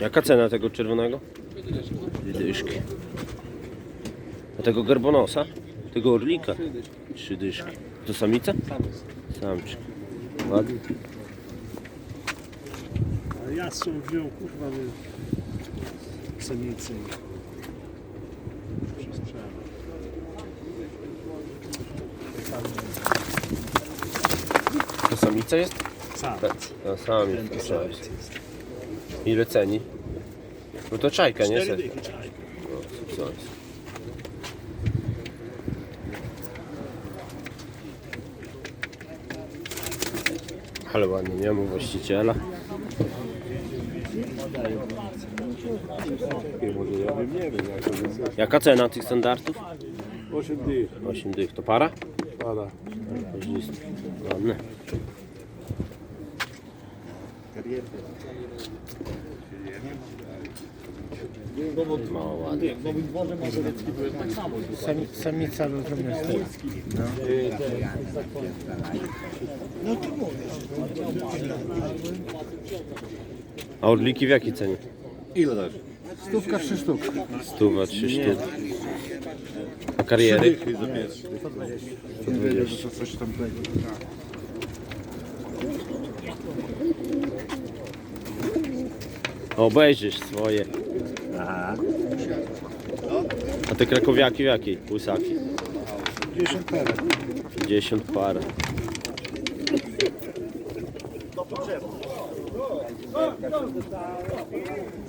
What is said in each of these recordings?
Jaka cena tego czerwonego? Dyszki. A tego garbonosa? Tego orlika? Trzy dyszki. To samica? Samczyk. Ładnie. A ja są wziął, kurwa, samicy. Samica jest? Sam. To samiec. Ten to to samiec. jest. Ile ceni? No to czajka, nie? Cztery dychy, czaj. No, co jest? Ale ładnie, nie ma właściciela. Może ja bym nie wiem, jak to jest. Jaka cena tych standardów? 8 dych, 8 dych. To para? pada. Ładne. Mało ładnie. Bo. Sami, samica do drobnych No. no to. A orliki w jakiej cenie? Ile dasz? Stówka, trzy sztuki. Stuwa, trzy sztuki. A kariery? Po 20. Po Obejrzysz swoje. A te krakowiaki w jakiej? Łysaki. 50 parę. 50 par.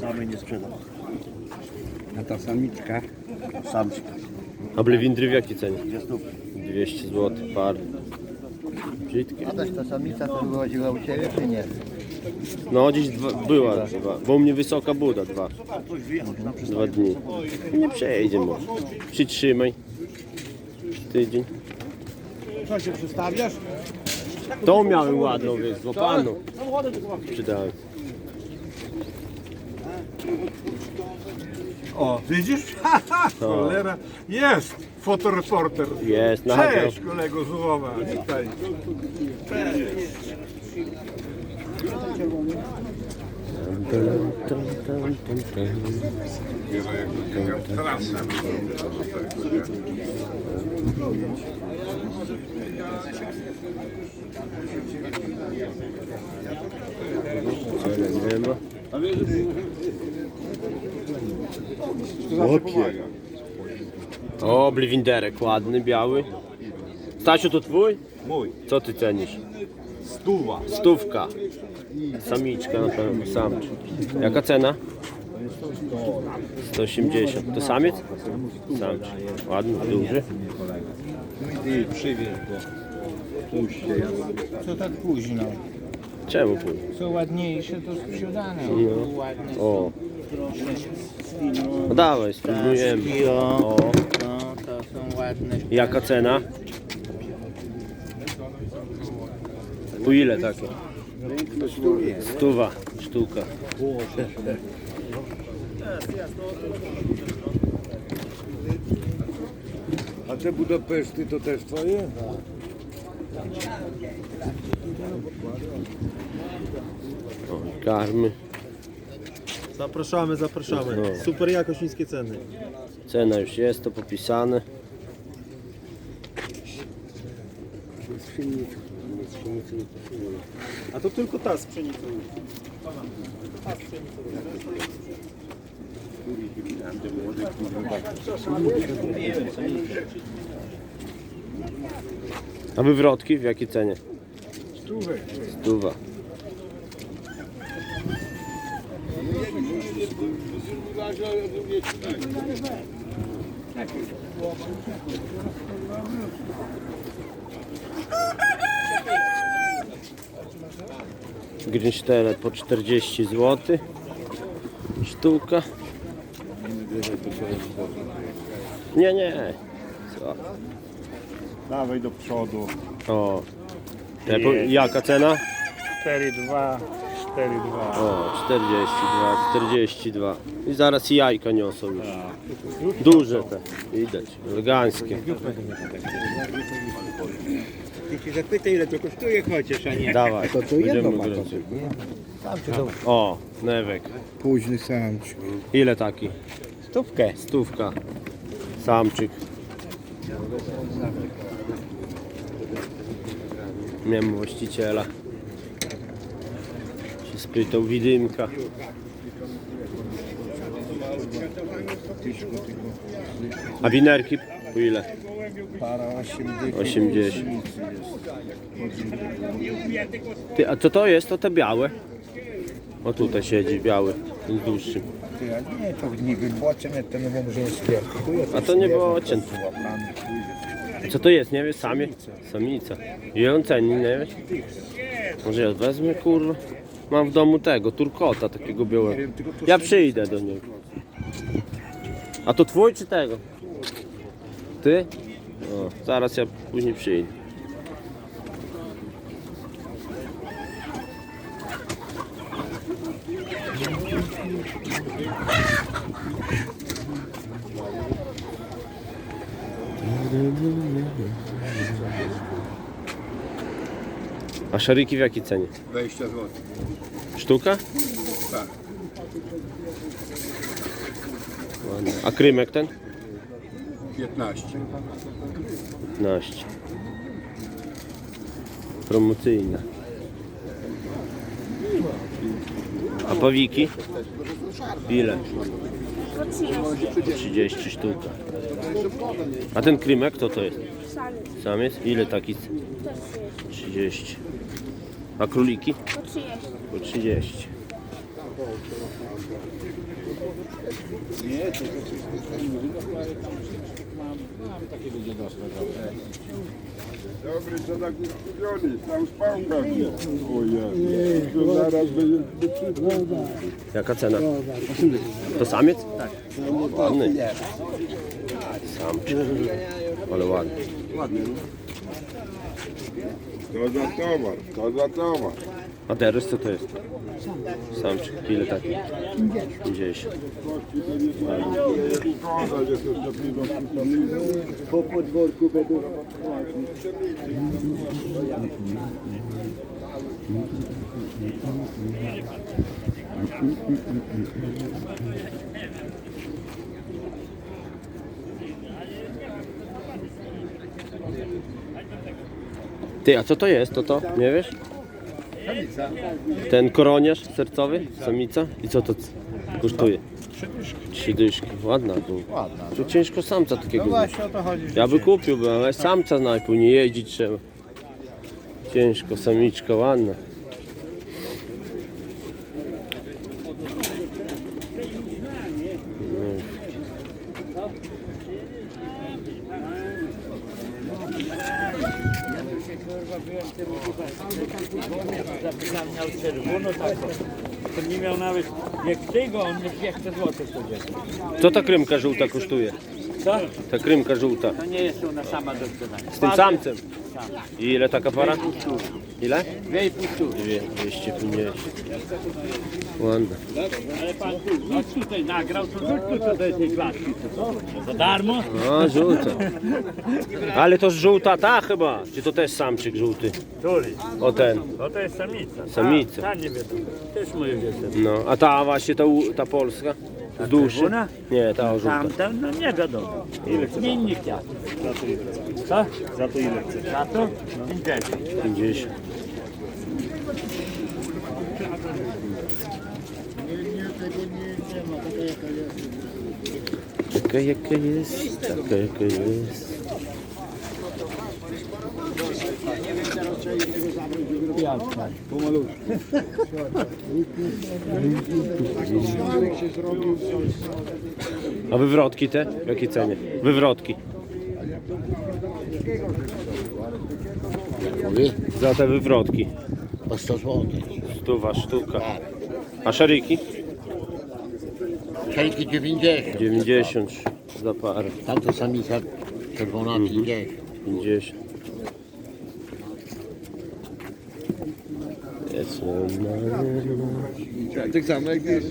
Samy nie sprzedał. A ta samiczka? Samczyk. A blewindry w jakiej cenie? 200 zł par. Brzydkie. Adaś ta samica to wychodziła u Ciebie czy nie? No dziś dwa, była dwa, bo u mnie wysoka buda dwa. Dwa dni. Nie przejdzie może. Przytrzymaj. Tydzień. Co się przystawiasz? To miałem ładną, wiesz, złapaną. Przydałem. O, widzisz? Cholera. Jest fotoreporter. Jest, nagrał. Cześć kolego z Lwowa. Witaj. Ma. Chłopie. O, bliwinderek ładny, biały. Stasiu, to twój? Mój. Co ty cenisz? Stuwa. Stówka. Samiczka na pewno, samczyk. Jaka cena? 180. To samiec? Samczyk. Ładny, duży. Ty przywieź go. Puść się. Co tak późno? Czemu później? Co ładniejsze to sprzedane. No. Ładne. O. No dawaj, spróbujemy. O, O. no to są ładne. Jaka cena? Po ile takie? Stuwa sztuka. A te Budapeszty to też twoje? O, karmy. Zapraszamy, zapraszamy. No. Super jakość, niskie ceny. Cena już jest, to popisane. A to tylko ta z pszenicą. A wywrotki w jakiej cenie? Stuwa. Grünstelle po 40 zł. Sztuka. Nie, nie. Co? Dawaj do przodu. O. Po, jaka cena? 4,2, 4,2. O, 42, 42. I zaraz jajka niosą już. Duże te, widać, eleganckie. Ty się zapytaj ile to kosztuje chociaż, a nie. Dawaj, To będziemy jedno ma gorący. to, nie? Tam czy to O, Newek. późny samczyk. Ile taki? Stówkę. Stówka. Samczyk. Miałem właściciela. Się spytał widymka. A winerki po ile? Para 80. 80. Ty, a co to jest? To te białe? O tutaj siedzi biały, ten dłuższy. Ty, a nie, to nie wybocem, to nie może. A to nie bocen. Co to jest, nie wiesz? Samie? Samica. Ile on ceni, nie wiesz? Może ja wezmę, kurwa. Mam w domu tego, turkota takiego białego. Ja przyjdę do niego. A to twój czy tego? Ty? O, zaraz ja później przyjdę. A szariki w jakiej cenie? 20 zł. Sztuka? Tak. Ładnie. A krymek ten? 15. 15. Promocyjna. A pawiki? Ile? 30 sztuk. A ten krymek to to jest? Samiec? Ile taki? też 30. A króliki? po 30. Po 30. Dobry, co tak uskupiony, tam spał pewnie. O Jezu, to zaraz będzie Jaka cena? To samiec? Tak. Ładny. Samczyk. Ale ładny. To za towar, to za towar. A teraz co to jest? Samczyk. Ile taki? 50. Szkoda, że to szczepliwa Po podwórku Ty, a co to jest? To to? Nie wiesz? Ten koroniarz sercowy? Samica? I co to kosztuje? Trzy dyszki. Ładna tu. Ładna. Tu ciężko samca takiego. No właśnie o to chodzi. Ja by kupiłbym, ale samca najpierw nie jeździć trzeba. Ciężko, samiczka ładna. To nie miał nawet jak tego, on nie 200 zł sobie. Co ta krymka żółta kosztuje? Co? Ta krymka żółta. To nie jest ona sama do sprzedania. Z tym samcem. I ile taka para? Ile? 2,5 sztuk. Dwie- 250. Ładna. Ale pan tu, no tutaj nagrał, to rzuć tu do tej klatki. co? Za darmo? No, żółta. Ale to żółta ta chyba. Czy to też samczyk żółty? Który? O ten. No to jest samica. Samica. Ta, ta nie wiadomo. Też moje wiedzę. No, a ta właśnie ta, u- ta polska? Z dłuższy? Nie, ta żółta. Tamta, no nie wiadomo. Nie inni kwiat. Co? Za to ile chcesz? Za to? 50. 50. Taka jaka jest, taka jaka jest. A wywrotki te? W jakiej cenie? Wywrotki. Za te wywrotki. Po 100 zł. Stuwa sztuka. A szariki? Szejki 90. 90 za parę. Tamto samica czerwona 50. 50. Jest Tak samo jak jest.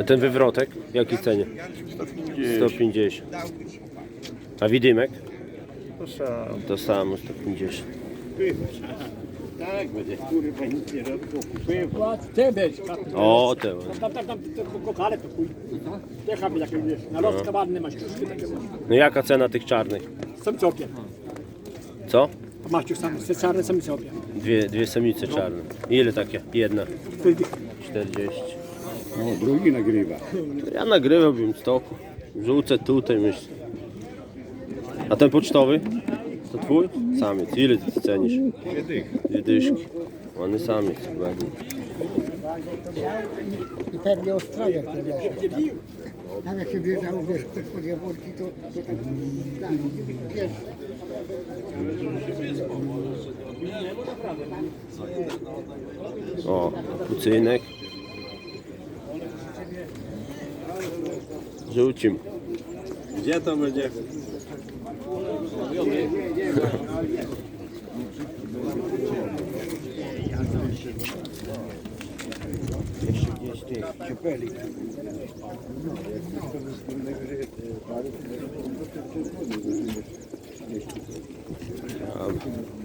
A ten wywrotek? W jakiej cenie? 150. A widymek? To samo 150. Ty być, O, te. tam, tam, tam, kokale to chuj. Jechamy jak wiesz, na lotkę ładny masz ciuszki takie. No jaka cena tych czarnych? Samice opie. Co? Masz ciusz sam, czarne samice opie. Dwie, dwie samice czarne. Ile takie? Jedna. Ty, 40. No, drugi nagrywa. Ja nagrywałbym stoku. Rzucę tutaj myślę. A ten pocztowy? To twój? Samiec. Ile ty cenisz? Dwie dyszki. Ładny samiec. ładny. I pewnie ostroje w tym lesie. Tam jak się wjeżdżało, wiesz, pod jaworki, to, to tak, tak, wiesz, O, kucynek. Rzucim. Gdzie to będzie? geçti. Köpelik. Abi.